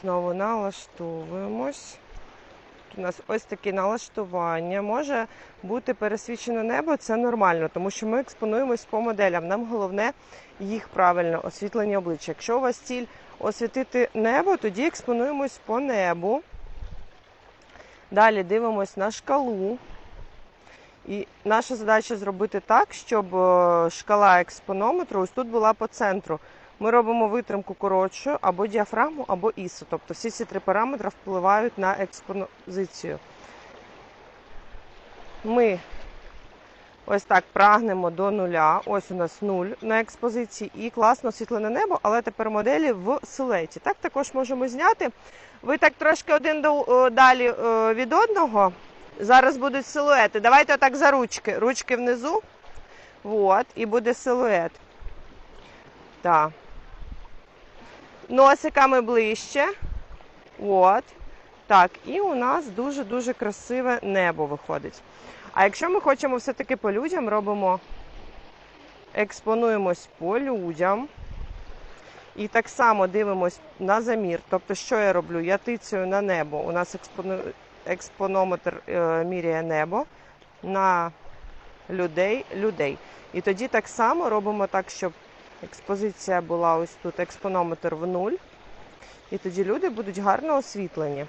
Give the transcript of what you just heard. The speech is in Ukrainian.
Знову налаштовуємось. Тут у нас ось таке налаштування. Може бути пересвічено небо, це нормально, тому що ми експонуємось по моделям. Нам головне їх правильно освітлення обличчя. Якщо у вас ціль освітити небо, тоді експонуємось по небу. Далі дивимось на шкалу. І наша задача зробити так, щоб е, шкала експонометру ось тут була по центру. Ми робимо витримку коротшою або діафрагму, або ісо. Тобто всі ці три параметри впливають на експозицію. Ми ось так прагнемо до нуля. Ось у нас нуль на експозиції і класно освітлене небо, але тепер моделі в силуеті. Так також можемо зняти. Ви так трошки один до, е, далі е, від одного. Зараз будуть силуети. Давайте отак за ручки. Ручки внизу. От, і буде силует. Так. Носиками ближче. От. Так, і у нас дуже-дуже красиве небо виходить. А якщо ми хочемо все-таки по людям, робимо, експонуємось по людям. І так само дивимось на замір. Тобто, що я роблю? Я тицюю на небо. У нас експону... експонометр е, міряє небо на людей, людей. І тоді так само робимо так, щоб експозиція була ось тут, експонометр в нуль. І тоді люди будуть гарно освітлені.